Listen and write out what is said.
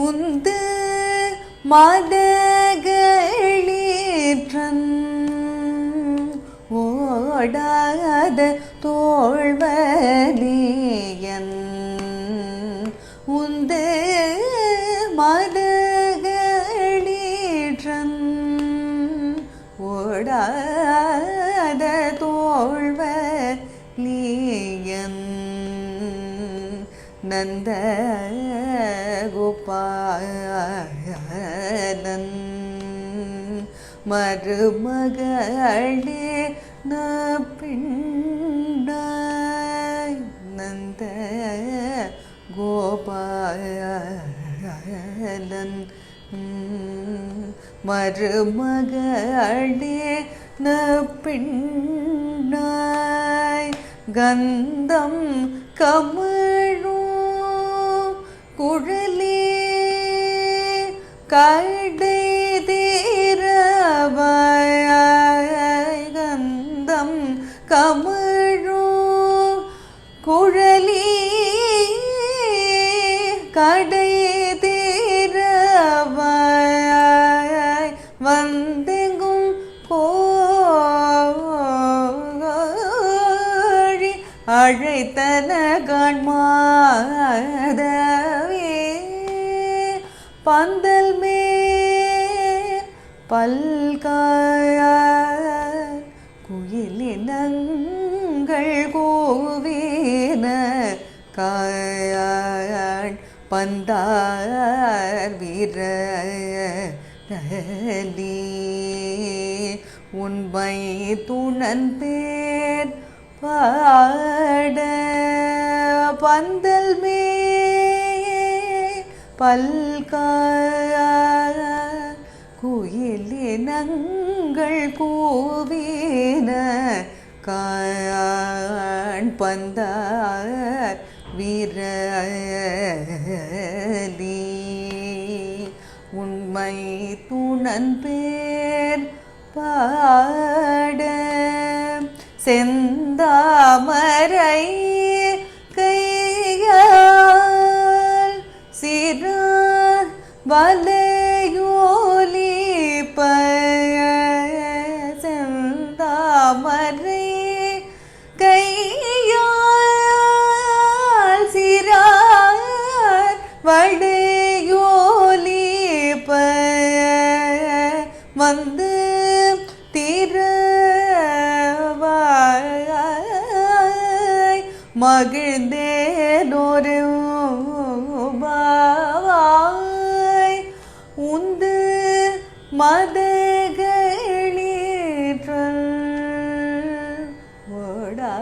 உந்து மதகளீற்றன் ஓடாத தோழ்வலியன் உந்து மதகளீற்றன் ஓடாத தோழ்வலியன் நந்த மருமகளே நப்பிண்டாய் நந்த கோபாலன். மருமகளே நப்பிண்டாய் கந்தம் கமழும் குழலே கடை கடை தீரவாய் வந்தெங்கும் கோழி அழைத்தன கண்மாதவே பந்தல் மே பல்காய குயிலினங்கள் கோவேன காயான் பந்தார் வீரலி உண்மை துணன் பேர் பாட பந்தல் மே பல்காய குயிலினங்கள் கூவின காண் பந்தார் வீரலி உண்மை துணன் பேர் பாட. செந்தாமரை கையால் சிறார் வலையோலி பய செந்தாமரை கையால் சிறார் வளையோலி வந்து திருவாய் மகிழ்ந்தேனொரு பாவாய் உந்து மதகளீற்றல் ஓடா